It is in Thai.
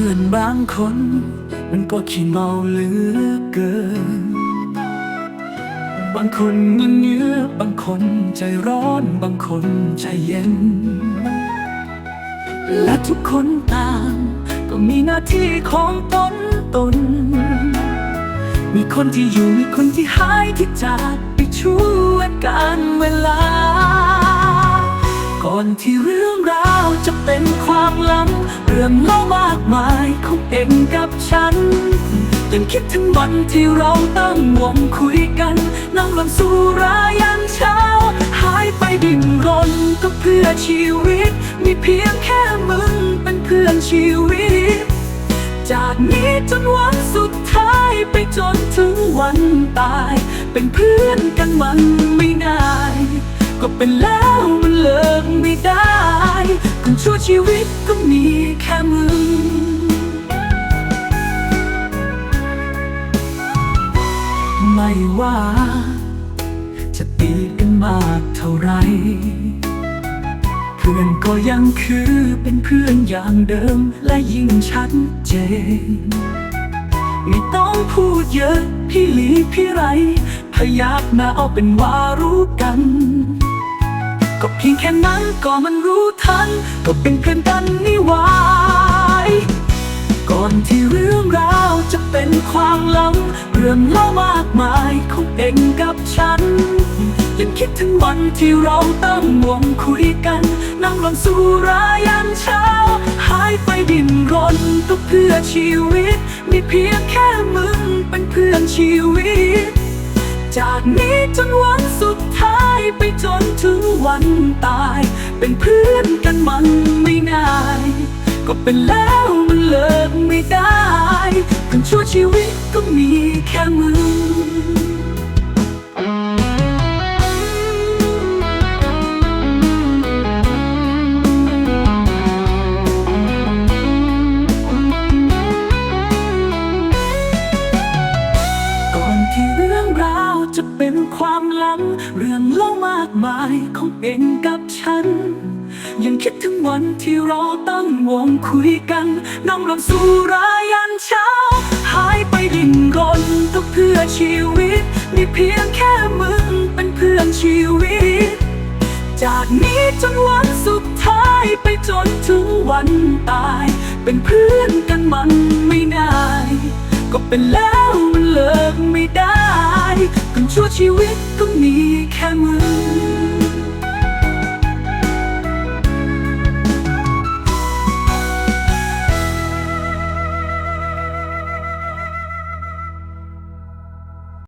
พื่อนบางคน มันก็ขี้เมาเหลือเกิน บางคนเงเนื้อบางคนใจร้อนบางคนใจเย็น และทุกคนต่าง ก็มีหน้าที่ของตนตน มีคนที่อยู่มีคนที่หายที่จากไปช่วยการเวลา ก่อนที่เรื่อง จะเป็นความลังเรื่องเล่ามากมายของเองกับฉันยังคิดถึงวันที่เราตั้งวงคุยกัน นั่งลำสุรายันเช้า หายไปดิ่นรนก็เพื่อชีวิต มีเพียงแค่มึงเป็นเพื่อนชีวิต จากนี้จนวันสุดท้ายไปจนถึงวันตาย เป็นเพื่อนกันมันไม่ง่าย ก็เป็นแล้วมันเลิกไไม่ว่า จะตีกันมากเท่าไร เพื่อนก็ยังคือเป็นเพื่อนอย่างเดิมและยิ่งชัดเจน ไม่ต้องพูดเยอะพี่หลีพี่ไร พยักหน้าเอาเป็นว่ารู้กัน ก็เพียงแค่นั้นก็มันรู้ทัน ก็เป็นเพื่อนกันนี่วาย ก่อนที่เรื่องราวจะเป็นความลังเรื่องเล่ามากมายของเองกับฉัน ยังคิดถึงวันที่เราตั้งวงคุยกัน นั่งลงสุรายันเช้า หายไปดินรนก็เพื่อชีวิต มีเพียงแค่มึงเป็นเพื่อนชีวิต จากนี้จนวันสุดท้ายไปจนถึงวันตาย เป็นเพื่อนกันมันไม่ง่าย ก็เป็นแล้ว ไม่ได้คนชั่วชีวิตก็มีแค่มึงก่อนที่เรื่องราวจะเป็นความลังเรื่องเล่ามากมายของเองกับฉัน ยังคิดถึงวันที่เราตั้งวงคุยกันนั่งรำสุรายันเช้า หายไปดิ่นรนก็เพื่อชีวิต มีเพียงแค่มึงเป็นเพื่อนชีวิต จากนี้จนวันสุดท้ายไปจนถึงวันตาย เป็นเพื่อนกันมันไม่ง่ายก็เป็นแล้วมันเลิกไม่ได้คนชั่วชีวิตก็มีแค่มึง